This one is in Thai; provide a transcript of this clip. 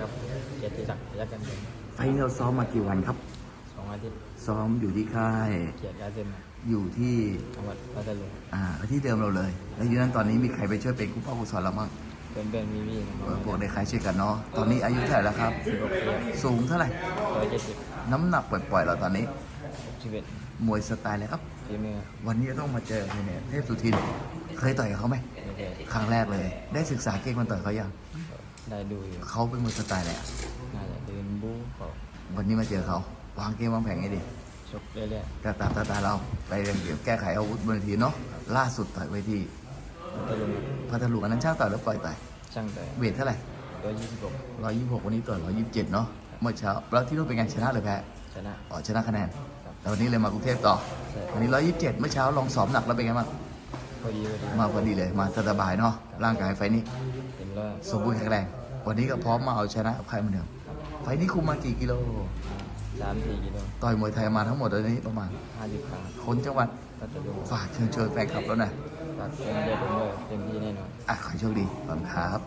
ครับเกียรติศักดิ์ยักษ์กันเป็นไฟล์เราซ้อมมากี่วันครับ สองอาทิตย์ซ้อมอยู่ที่ค่าย เกียรติยาเส้นอยู่ที่จังหวัดพัทลุงอ่าที่เดิมเราเลย แล้วอยู่นั้นตอนนี้มีใครไปช่วยเป็นกู้พ่อกู้สอนเราบ้างเป็นเพื่อนมีพี่เออพวกในใครช่วยกันเนาะตอนนี้อายุเท่าไหร่แล้วครับ สิบหกปีสูงเท่าไหร่ ร้อยเจ็ดสิบน้ำหนักปล่อยๆเราตอนนี้ ชีวิตมวยสไตล์อะไรครับ ฝีมือวันนี้ต้องมาเจอใครเนี่ยเทพสุทิน เคยต่อยกับเขาไหม ไม่เคยครั้งแรกเลย ได้ศึกษาเก่งมันต่อยเขายัง ได้ดูอยู่เขาเป็นมวยสไตล์อะไรอะน่าจะเดินบู๊เขาวันนี้มาเจอเขาวางเกมวางแผนไงดีชกเรื่อยกระตามตาตาเราไปเดี๋ยวแก้ไขอาวุธบนเวทีเนาะล่าสุดต่อยไว้ที่ๆพัทลุงพัทลุงอันนั้นช่างต่อยแล้วปล่อยต่อยช่างแต่เวทเท่าไหร่ร้อยยี่สิบหกร้อยยี่สิบหกวันนี้ต่อยร้อยยี่สิบเจ็ดเนาะเมื่อเช้าแล้วที่นู่นเป็นไงชนะหรือแพ้ชนะ อ๋อชนะคะแนนครับ แล้ววันนี้เลยมากรุงเทพต่อ ใช่วันนี้ร้อยยี่สิบเจ็ดเมื่อเช้าลองสอบหนักแล้วเป็นไงบ้าง พอดีพอดีมาพอดีเลย มาสบายเนาะ ร่างกายไฟนี้ เห็นแล้วสมบูรณ์แข็งแรง วันนี้ก็พร้อมมาเอาชนะกับใครเหมือนเดิม ไฟนี้คุมมากี่กิโล สามสี่กิโลต่อยมวยไทยมาทั้งหมดตอนนี้ประมาณ ห้าสิบครั้งคนจังหวัดพัทลุงฝากเชิญชวนแฟนคลับแล้วนะฝากเป็นเดือนผมด้วยเต็มที่แน่นอน อะ ขอให้โชคดีขอบคุณครับ